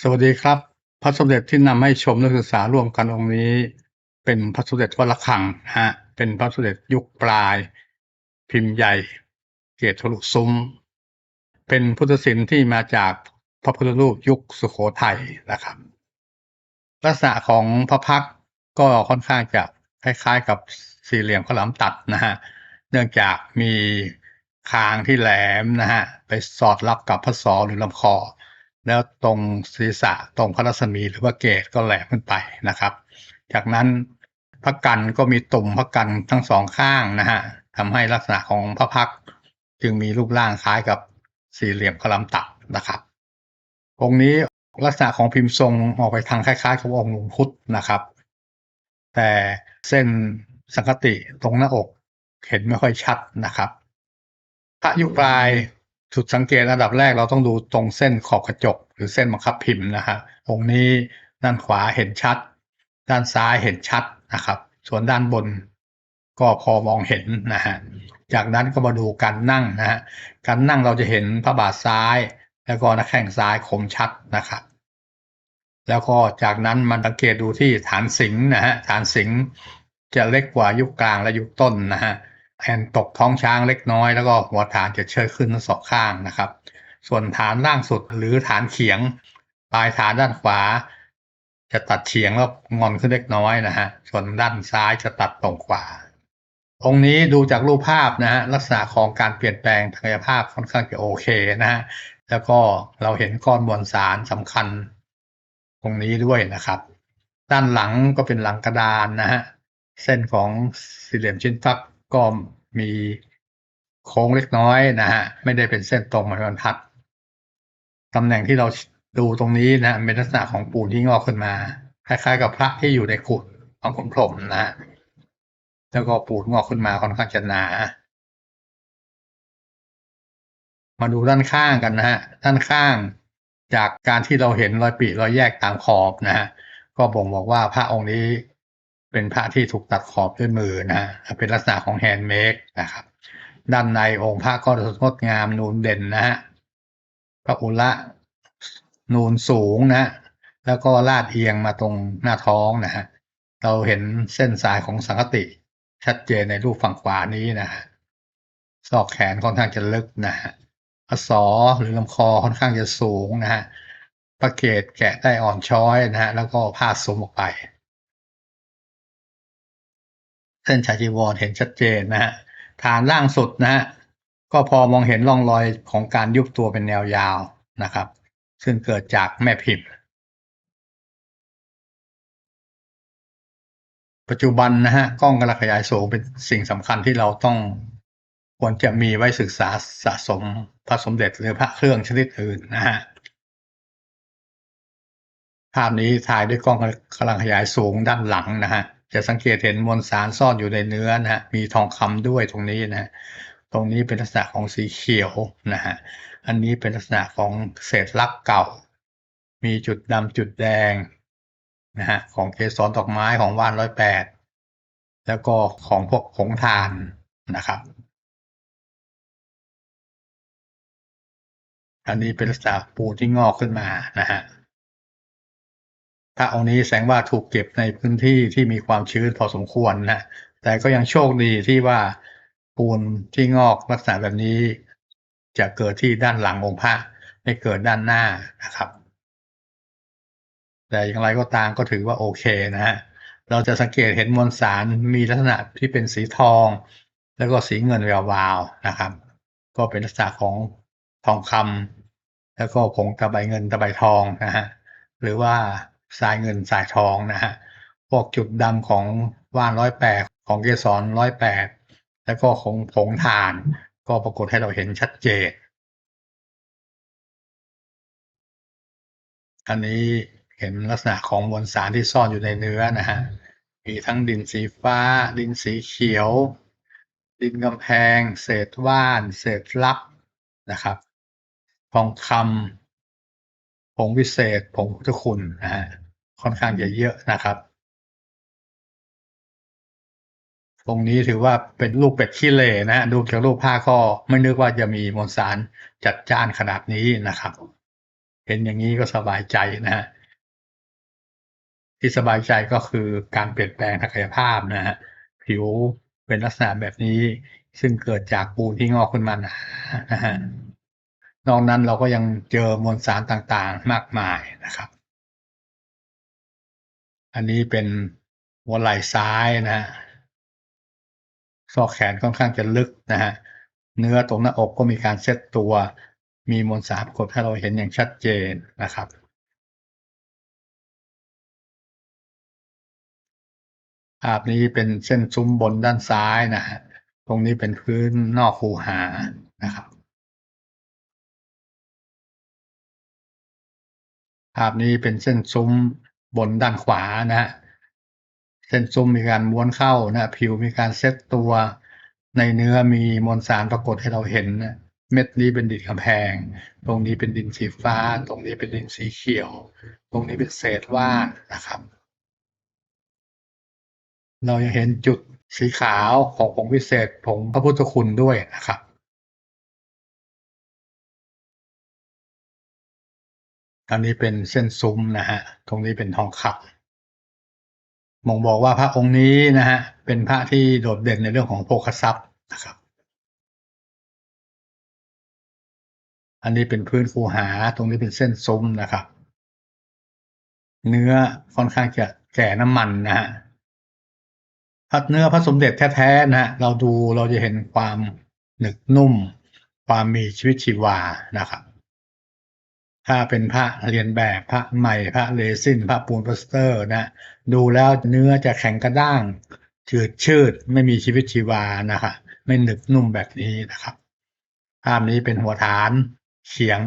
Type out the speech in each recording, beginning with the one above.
สวัสดีครับ พระสมเด็จที่นำให้ชมนักศึกษาร่วมกันองค์นี้ เป็นพระสมเด็จวัดระฆังฮะเป็นพระสมเด็จยุคปลาย พิมพ์ใหญ่ เกศทะลุซุ้ม เป็นพุทธศิลป์ที่มาจากพระพุทธรูปยุคสุโขทัยนะครับ ลักษณะของพระพักก็ค่อนข้างจะคล้ายๆกับสี่เหลี่ยมขลามตัดนะฮะเนื่องจากมีคางที่แหลมนะฮะไปสอดรับกับพระศอหรือลำคอ แล้วตรงศีรษะตรงพระรัศมีหรือว่าเกศก็แหลมขึ้นไปนะครับ จากนั้นพระกันก็มีตุ่มพระกันทั้งสองข้างนะฮะทำให้ลักษณะของพระพักจึงมีรูปร่างคล้ายกับสี่เหลี่ยมข้าวหลามตัดนะครับ องค์นี้ลักษณะของพิมพ์ทรงออกไปทางคล้ายๆกับองค์หลวงพุทธนะครับ แต่เส้นสังคติตรงหน้าอกเห็นไม่ค่อยชัดนะครับ พระยุปลาย จุดสังเกตอันดับแรกเราต้องดูตรงเส้นขอบกระจก หรือเส้นบังคับพิมพ์นะฮะองนี้ด้านขวาเห็นชัด ด้านซ้ายเห็นชัดนะครับ ส่วนด้านบนก็พอมองเห็นนะฮะจากนั้นก็มาดูการนั่งนะฮะการนั่งเราจะเห็นพระบาทซ้าย แล้วก็น้าแข้งซ้ายคมชัดนะครับ แล้วก็จากนั้นมันสังเกตดูที่ฐานสิงนะฮะฐานสิงจะเล็กกว่ายุคกลางและยุคต้นนะฮะ แอนตกท้องช้างเล็กน้อยแล้วก็หัวฐานจะเชิดขึ้นทั้งสองข้างนะครับ ส่วนฐานล่างสุดหรือฐานเขียง ปลายฐานด้านขวา จะตัดเฉียงแล้วงอนขึ้นเล็กน้อยนะฮะส่วนด้านซ้ายจะตัดตรงกว่าองค์นี้ดูจากรูปภาพนะฮะลักษณะของการเปลี่ยนแปลงทางกายภาพค่อนข้างจะโอเคนะฮะแล้วก็เราเห็นก้อนมวลสารสำคัญ ตรงนี้ด้วยนะครับ ด้านหลังก็เป็นหลังกระดานนะฮะเส้นของสี่เหลี่ยมชิ้นฟักก็ มีโค้งเล็กน้อยนะฮะไม่ได้เป็นเส้นตรงเหมือนบรรทัดตำแหน่งที่เราดูตรงนี้นะเป็นลักษณะของปูนที่งอกขึ้นมา คล้ายๆ กับพระที่อยู่ในขุดของขุนพรหมนะฮะแล้วก็ปูนงอกขึ้นมาค่อนข้างจะหนามาดูด้านข้างกันนะฮะด้านข้างจากการที่เราเห็นรอยปีรอยแยกตามขอบนะฮะก็บ่งบอกว่าพระองค์นี้ เป็นพระที่ถูกตัดขอบด้วยมือนะฮะเป็นลักษณะของแฮนด์เมดนะครับ ด้านในองค์พระก็งดงามนูนเด่นนะฮะพระอุระนูนสูงนะ แล้วก็ลาดเอียงมาตรงหน้าท้องนะฮะเราเห็นเส้นสายของสังคติ ชัดเจนในรูปฝั่งขวานี้นะฮะซอกแขนค่อนข้างจะลึกนะฮะอศอหรือลำคอค่อนข้างจะสูงนะฮะประเกตแกะได้อ่อนช้อยนะฮะแล้วก็ผ้าสมออกไป เส้นชายจีวรเห็นชัดเจนนะฮะฐานล่างสุดนะฮะก็พอมองเห็นร่องรอยของการยุบตัวเป็นแนวยาวนะครับ ซึ่งเกิดจากแม่พิมพ์ ปัจจุบันนะฮะกล้องกระขยายสูงเป็นสิ่งสำคัญที่เราต้องควรจะมีไว้ศึกษาสะสมพระสมเด็จหรือพระเครื่องชนิดอื่นนะฮะภาพนี้ถ่ายด้วยกล้องกำลังขยายสูงด้านหลังนะฮะ จะสังเกตเห็นมวลสารซ่อนอยู่ในเนื้อนะฮะมีทองคำด้วยตรงนี้นะฮะตรงนี้เป็นลักษณะของสีเขียวนะฮะอันนี้เป็นลักษณะของเศษลักเก่า มีจุดดำจุดแดงนะฮะของเกสรดอกไม้ของว่านร้อยแปดแล้วก็ของพวกผงทานนะครับ อันนี้เป็นลักษณะปูที่งอกขึ้นมานะฮะ พระองนี้แสดงว่าถูกเก็บในพื้นที่ที่มีความชื้นพอสมควรนะแต่ก็ยังโชคดีที่ว่าปูนที่งอกลักษณะแบบนี้ จะเกิดที่ด้านหลังองค์พระไม่เกิดด้านหน้านะครับ แต่อย่างไรก็ตามก็ถือว่าโอเคนะฮะเราจะสังเกตเห็นมวลสารมีลักษณะที่เป็นสีทอง แล้วก็สีเงินแวววาวนะครับ ก็เป็นลักษณะของทองคำแล้วก็ผงตะไบเงินตะไบทองนะฮะหรือว่า สายเงินสายทองนะฮะพวกจุดดำของว่านร้อยแปดของเกสรร้อยแปดแล้วก็ของผงถ่าน ก็ปรากฏให้เราเห็นชัดเจน อันนี้เห็นลักษณะของมวลสารที่ซ่อนอยู่ในเนื้อนะฮะ มีทั้งดินสีฟ้า ดินสีเขียว ดินกำแพง เศษว่าน เศษลับนะครับ ทองคำผงวิเศษผงพุทธคุณนะฮะ ค่อนข้างจะเยอะนะครับ ตรงนี้ถือว่าเป็นลูกเป็ดขี้เหร่นะ ดูจากรูปผ้าก็ไม่นึกว่าจะมีมวลสารจัดจ้านขนาดนี้นะครับ เห็นอย่างนี้ก็สบายใจนะฮะที่สบายใจก็คือการเปลี่ยนแปลงทางกายภาพนะฮะผิวเป็นลักษณะแบบนี้ ซึ่งเกิดจากปูนที่งอกขึ้นมานานะฮะนอกนั้นเราก็ยังเจอมวลสารต่างๆ มากมายนะครับ อันนี้เป็นหัวไหล่ซ้ายนะฮะซอกแขนค่อนข้างจะลึกนะฮะเนื้อตรงหน้าอกก็มีการเซตตัว มีมวลสารกฏให้เราเห็นอย่างชัดเจนนะครับ ภาพนี้เป็นเส้นซุ้มบนด้านซ้ายนะฮะตรงนี้เป็นพื้นนอกคูหานะครับภาพนี้เป็นเส้นซุ้ม บนด้านขวานะฮะเส้นซุ้มมีการม้วนเข้านะผิวมีการเซตตัว ในเนื้อมีมวลสารปรากฏให้เราเห็นนะเม็ดนี้เป็นดินกำแพง ตรงนี้เป็นดินสีฟ้า ตรงนี้เป็นดินสีเขียว ตรงนี้เป็นเศษว่านนะครับ เรายังเห็นจุดสีขาวของผงวิเศษผงพระพุทธคุณด้วยนะครับ อันนี้เป็นเส้นซุ้มนะฮะ ตรงนี้เป็นทองคำบ่งบอกว่าพระองค์นี้นะฮะ เป็นพระที่โดดเด่นในเรื่องของโภคทรัพย์นะครับ อันนี้เป็นพื้นคูหา ตรงนี้เป็นเส้นซุ้มนะครับ เนื้อค่อนข้างจะแก่น้ำมันนะฮะพัดเนื้อพระสมเด็จแท้ๆนะฮะ เราดูเราจะเห็นความหนึบนุ่ม ความมีชีวิตชีวานะครับ ถ้าเป็นพระเรียนแบบพระใหม่พระเรซินพระปูนปลาสเตอร์นะ ดูแล้วเนื้อจะแข็งกระด้างจืดชืดไม่มีชีวิตชีวานะคะไม่หนึบนุ่มแบบนี้นะครับภาพนี้เป็นหัวฐานเฉียง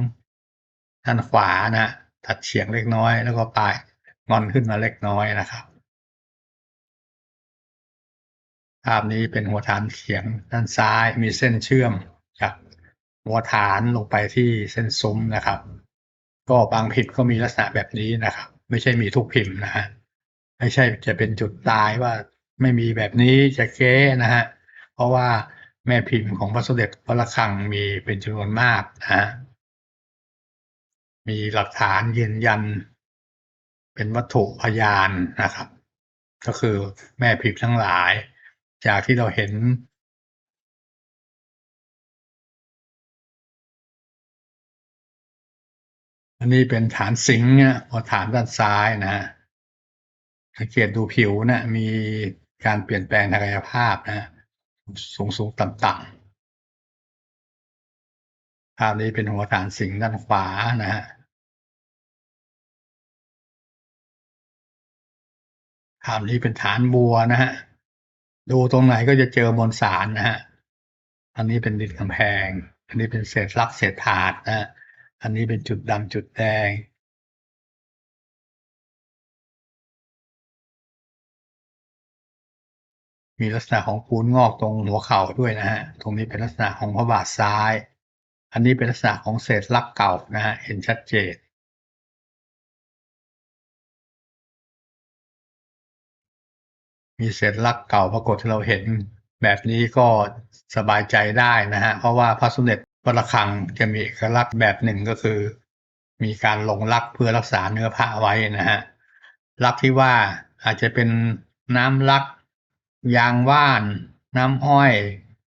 ด้านขวานะถัดเฉียงเล็กน้อย แล้วก็ปลายงอนขึ้นมาเล็กน้อยนะครับ ภาพนี้เป็นหัวฐานเฉียงด้านซ้ายมีเส้นเชื่อมจากหัวฐานลงไปที่เส้นซุ้มนะครับ ก็บางพิมพ์ก็มีลักษณะแบบนี้นะครับ ไม่ใช่มีทุกพิมพ์นะฮะไม่ใช่จะเป็นจุดตายว่าไม่มีแบบนี้จะเก๊นะฮะเพราะว่าแม่พิมพ์ของพระสมเด็จพระระฆังมีเป็นจำนวนมากนะฮะมีหลักฐานยืนยัน เป็นวัตถุพยานนะครับ ก็คือแม่พิมพ์ทั้งหลาย จากที่เราเห็น อันนี้เป็นฐานสิงห์เนี่ยพอฐานด้านซ้ายนะฮะสังเกตดูผิวนะมีการเปลี่ยนแปลงทางกายภาพนะสูงสูงต่ำต่ำภาพนี้เป็นหัวฐานสิงห์ด้านขวานะฮะภาพนี้เป็นฐานบัวนะฮะดูตรงไหนก็จะเจอมวลสารนะฮะอันนี้เป็นดินกำแพง อันนี้เป็นเศษลักเศษถาดนะฮะ อันนี้เป็นจุดดำจุดแดงมีลักษณะของปูนงอกตรงหัวเข่าด้วยนะฮะ ตรงนี้เป็นลักษณะของพระบาทซ้าย อันนี้เป็นลักษณะของเศษลักเก่านะฮะ เห็นชัดเจน มีเศษลักเก่าปรากฏที่เราเห็นแบบนี้ก็สบายใจได้นะฮะ เพราะว่าพระสมเด็จ พระระฆังจะมีเอกลักษณ์แบบหนึ่งก็คือ มีการลงลักเพื่อรักษาเนื้อผ้าไว้นะฮะลักที่ว่าอาจจะเป็นน้ำลัก ยางว่าน น้ำอ้อย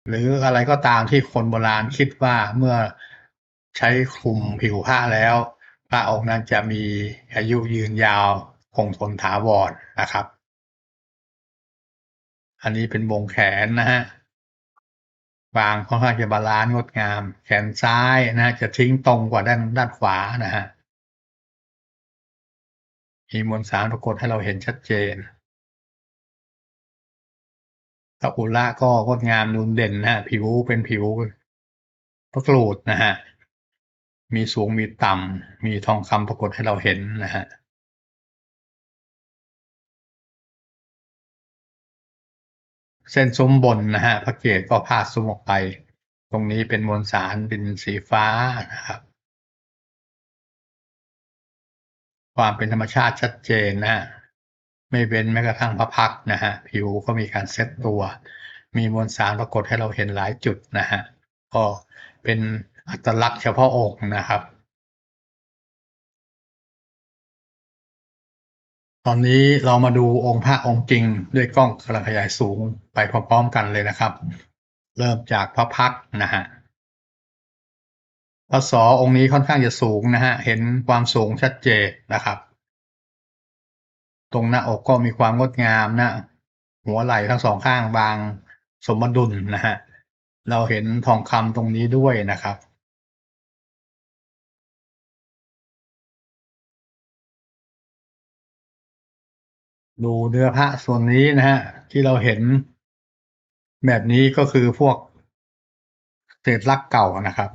หรืออะไรก็ตามที่คนโบราณคิดว่าเมื่อใช้คลุมผิวผ้าแล้วพระองค์นั้นจะมีอายุยืนยาวคงทนถาวรนะครับ อันนี้เป็นวงแขนนะฮะ วางค่อนข้างจะบาลานซ์งดงาม แขนซ้ายนะฮะจะทิ้งตรงกว่าด้านด้านขวานะฮะมีมวลสารปรากฏให้เราเห็นชัดเจนตะอุระก็งดงามนูนเด่นนะฮะผิวเป็นผิวพระกรูดนะฮะมีสูงมีต่ำมีทองคำปรากฏให้เราเห็นนะฮะ เส้นซุ้มบนนะฮะพระเกศก็พาดซุ้มออกไป ตรงนี้เป็นมวลสารดินสีฟ้านะครับ ความเป็นธรรมชาติชัดเจนนะ ไม่เว้นแม้กระทั่งพระพักนะฮะผิวก็มีการเซตตัว มีมวลสารปรากฏให้เราเห็นหลายจุดนะฮะก็เป็นอัตลักษณ์เฉพาะองค์นะครับ ตอนนี้เรามาดูองค์พระองค์จริงด้วยกล้องกระขยายสูงไปพร้อมๆกันเลยนะครับ เริ่มจากพระพักนะฮะพระศอองค์นี้ค่อนข้างจะสูงนะฮะเห็นความสูงชัดเจนนะครับ ตรงหน้าอกก็มีความงดงามนะ หัวไหล่ทั้งสองข้างบางสมดุลนะฮะเราเห็นทองคำตรงนี้ด้วยนะครับ ดูเนื้อพระส่วนนี้นะฮะ ที่เราเห็นแบบนี้ก็คือพวกเศษลักเก่านะครับ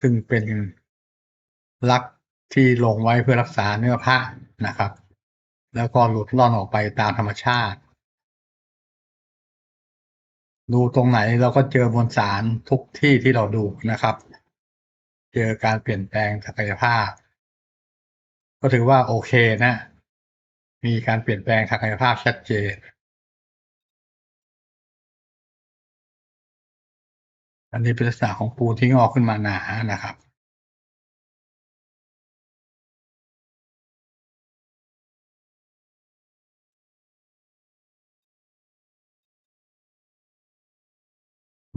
ซึ่งเป็นลักที่ลงไว้เพื่อรักษาเนื้อพระนะครับ แล้วก็หลุดล่อนออกไปตามธรรมชาติ ดูตรงไหนเราก็เจอมวลสารทุกที่ที่เราดูนะครับ เจอการเปลี่ยนแปลงศักยภาพ ก็ถือว่าโอเคนะ มีการเปลี่ยนแปลงศักยภาพชัดเจน อันนี้เป็นลักษณะของปูนที่งอกขึ้นมาหนานะครับ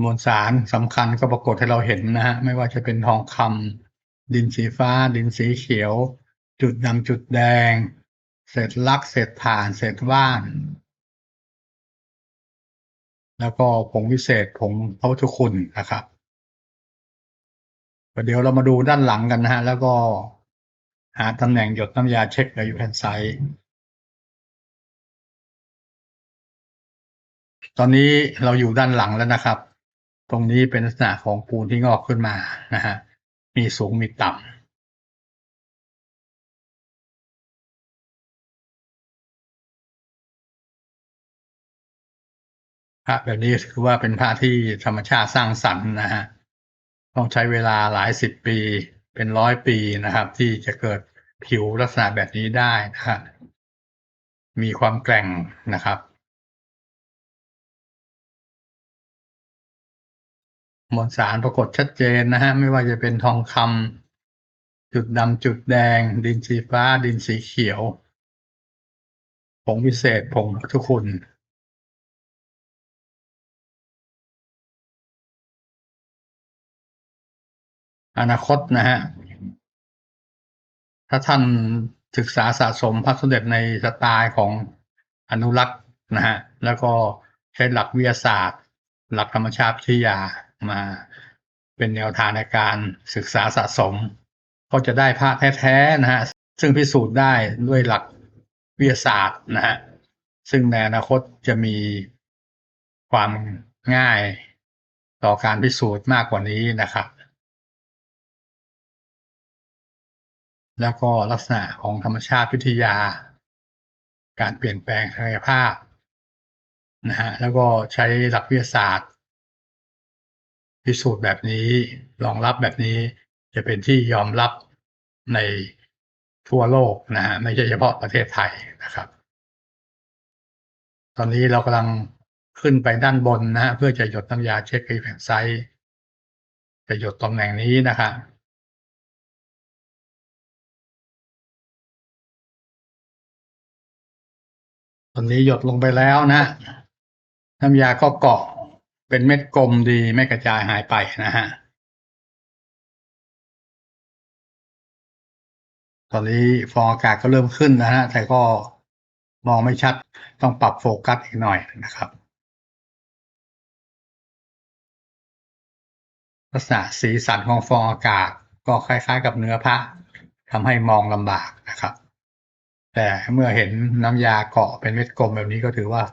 มวลสารสำคัญก็ปรากฏให้เราเห็นนะฮะ ไม่ว่าจะเป็นทองคำดินสีฟ้า ดินสีเขียว จุดดำจุดแดง เศษลักเศษถ่านเศษว่าน แล้วก็ผงวิเศษผงพระพุทธคุณนะครับเดี๋ยวเรามาดูด้านหลังกันนะฮะ แล้วก็หาตำแหน่งหยดน้ำยาเช็คกับอยู่แผ่นไซต์ตอนนี้เราอยู่ด้านหลังแล้วนะครับ ตรงนี้เป็นลักษณะของปูนที่งอกขึ้นมานะฮะ มีสูงมีต่ำ ระแบบนี้ถือว่าเป็นพระที่ธรรมชาติสร้างสรรค์นะฮะต้องใช้เวลาหลายสิบปีเป็นร้อยปีนะครับ ที่จะเกิดผิวลักษณะแบบนี้ได้นะครับมีความแกร่งนะครับมวลสารปรากฏชัดเจนนะฮะไม่ว่าจะเป็นทองคำจุดดำจุดแดง ดินสีฟ้า ดินสีเขียว ผงพิเศษผงทุกคุณ อนาคตนะฮะถ้าท่านศึกษาสะสมพระสมเด็จในสไตล์ของอนุรักษ์นะฮะแล้วก็ใช้หลักวิทยาศาสตร์ หลักธรรมชาติวิทยามาเป็นแนวทางในการศึกษาสะสม ก็จะได้พระแท้ๆนะฮะซึ่งพิสูจน์ได้ด้วยหลักวิทยาศาสตร์นะฮะซึ่งในอนาคตจะมีความง่ายต่อการพิสูจน์มากกว่านี้นะครับ แล้วก็ลักษณะของธรรมชาติวิทยา การเปลี่ยนแปลงศักยภาพนะฮะแล้วก็ใช้หลักวิทยาศาสตร์ พิสูจน์แบบนี้รองรับแบบนี้จะเป็นที่ยอมรับในทั่วโลกนะฮะไม่ใช่เฉพาะประเทศไทยนะครับ ตอนนี้เรากำลังขึ้นไปด้านบนนะฮะเพื่อจะหยดน้ำยาเช็คไอแผ่นไซต์จะหยดตำแหน่งนี้นะครับ นนี้หยดลงไปแล้วนะน้ำยาก็เกาะเป็นเม็ดกลมดีไม่กระจายหายไปนะฮะ ตอนนี้ฟองอากาศก็เริ่มขึ้นนะฮะ แต่ก็มองไม่ชัดต้องปรับโฟกัสอีกหน่อยนะครับลักษณะสีสันของฟองอากาศก็คล้ายๆกับเนื้อพระทำให้มองลำบากนะครับ แต่เมื่อเห็นน้ำยาเกาะเป็นเม็ดกลมแบบนี้ก็ถือว่า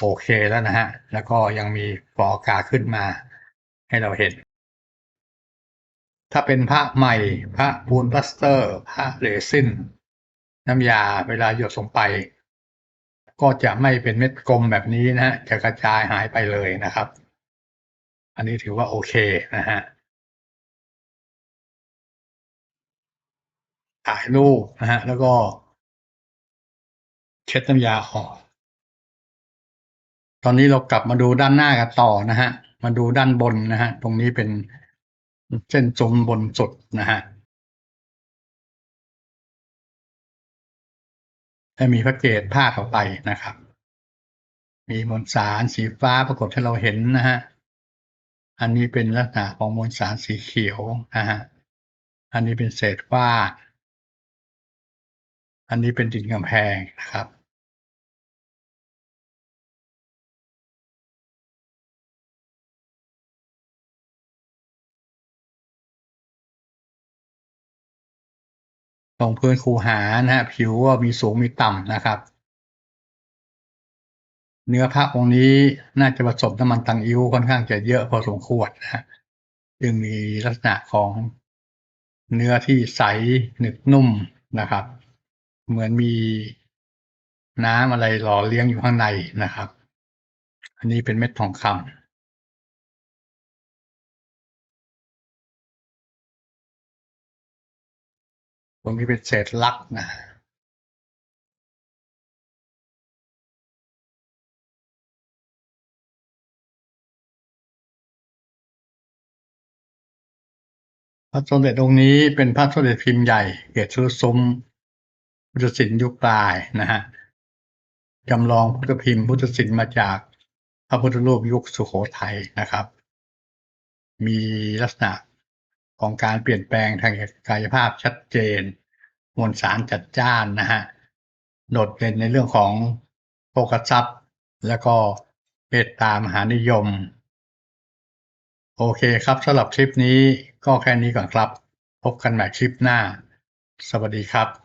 โอเคแล้วนะฮะ แล้วก็ยังมีฟองอากาศขึ้นมาให้เราเห็น ถ้าเป็นพระใหม่พระปูนพลาสเตอร์พระเรซินน้ำยาเวลาหยดลงไป ก็จะไม่เป็นเม็ดกลมแบบนี้นะฮะ จะกระจายหายไปเลยนะครับ อันนี้ถือว่าโอเคนะฮะถ่ายรูปนะฮะ แล้วก็ เช็ดน้ำยาออก ตอนนี้เรากลับมาดูด้านหน้ากันต่อนะฮะ มาดูด้านบนนะฮะ ตรงนี้เป็นเส้นจมบนสุดนะฮะและมีพระเกศพาดออกไปนะครับ มีมวลสารสีฟ้าปรากฏให้เราเห็นนะฮะ อันนี้เป็นลักษณะของมวลสารสีเขียวนะฮะ อันนี้เป็นเศษฝ้า อันนี้เป็นดินกำแพงนะครับตรงพื้นคูหานะฮะผิวก็มีสูงมีต่ำนะครับ เนื้อพระองค์นี้น่าจะผสมน้ำมันตังอิ้วค่อนข้างจะเยอะพอสมควรนะฮะจึงมีลักษณะของเนื้อที่ใสหนึบนุ่มนะครับ เหมือนมีน้ำอะไรหล่อเลี้ยงอยู่ข้างในนะครับ อันนี้เป็นเม็ดทองคำตรงนี้เป็นเศษลักนะ พระสมเด็จองค์นี้เป็นพระสมเด็จพิมพ์ใหญ่ เกศชุลซุ้ม พุทธศิลป์ยุคปลายนะฮะจำลองพุทธพิมพ์พุทธศิลป์มาจากพระพุทธรูปยุคสุโขทัยนะครับ มีลักษณะของการเปลี่ยนแปลงทางกายภาพชัดเจน มวลสารจัดจ้านนะฮะโดดเด่นในเรื่องของโภคทรัพย์ แล้วก็เมตตามหานิยม โอเคครับสำหรับคลิปนี้ก็แค่นี้ก่อนครับ พบกันใหม่คลิปหน้า สวัสดีครับ